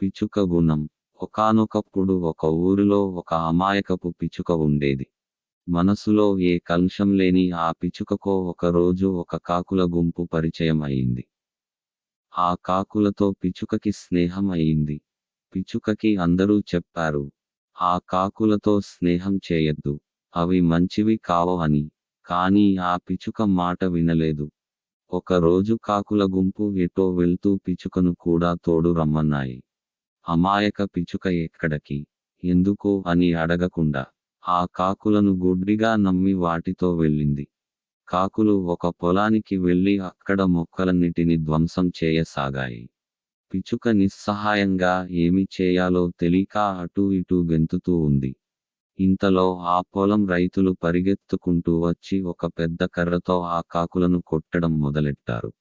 పిచుక గుణం. ఒకానొకప్పుడు ఒక ఊరిలో ఒక అమాయకపు పిచుక ఉండేది. మనసులో ఏ కలుషం లేని ఆ పిచుకకో ఒకరోజు ఒక కాకుల గుంపు పరిచయం అయింది ఆ కాకులతో పిచుకకి స్నేహం అయింది పిచుకకి అందరూ చెప్పారు ఆ కాకులతో స్నేహం చేయొద్దు. అవి మంచివి కావు అని. కానీ ఆ పిచుక మాట వినలేదు. ఒకరోజు కాకుల గుంపు ఎటో వెళ్తూ పిచుకను కూడా తోడు రమ్మన్నాయి. అమాయక పిచుక ఎక్కడికి? ఎందుకు అని అడగకుండా. ఆ కాకులను గుడ్డిగా నమ్మి వాటితో వెళ్ళింది. కాకులు ఒక పొలానికి వెళ్ళి అక్కడ మొక్కలన్నిటిని ధ్వంసం చేయసాగాయి. పిచుక నిస్సహాయంగా ఏమి చేయాలో తెలియక అటూ ఇటూ గెంతుతూ ఉంది. ఇంతలో ఆ పొలం రైతులు పరిగెత్తుకుంటూ వచ్చి ఒక పెద్ద కర్రతో ఆ కాకులను కొట్టడం మొదలెట్టారు.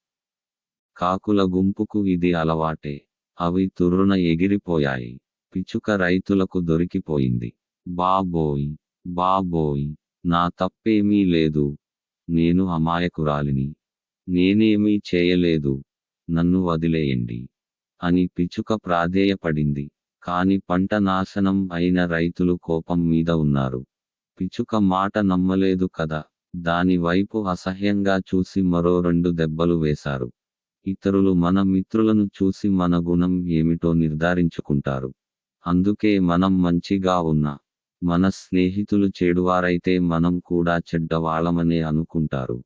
కాకుల గుంపుకు ఇది అలవాటే. అవి తుర్రున ఎగిరిపోయాయి. పిచుక రైతులకు దొరికిపోయింది. బాబోయ్! బాబోయ్! నా తప్పేమీ లేదు. నేను అమాయకురాలిని. నేనేమీ చేయలేదు. నన్ను వదిలేయండి. అని పిచుక ప్రాధేయపడింది. కాని పంట నాశనం అయిన రైతులు కోపం మీద ఉన్నారు. పిచుక మాట నమ్మలేదు కదా. దాని వైపు అసహ్యంగా చూసి మరో రెండు దెబ్బలు వేశారు. ఇతరులు మన మిత్రులను చూసి మన గుణం ఏమిటో నిర్ధారించుకుంటారు. అందుకే మనం మంచిగా ఉన్నా మన స్నేహితులు చెడువారైతే మనం కూడా చెడ్డవాళ్ళమనే అనుకుంటారు.